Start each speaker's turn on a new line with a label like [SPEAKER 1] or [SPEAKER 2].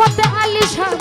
[SPEAKER 1] পথে আলিশান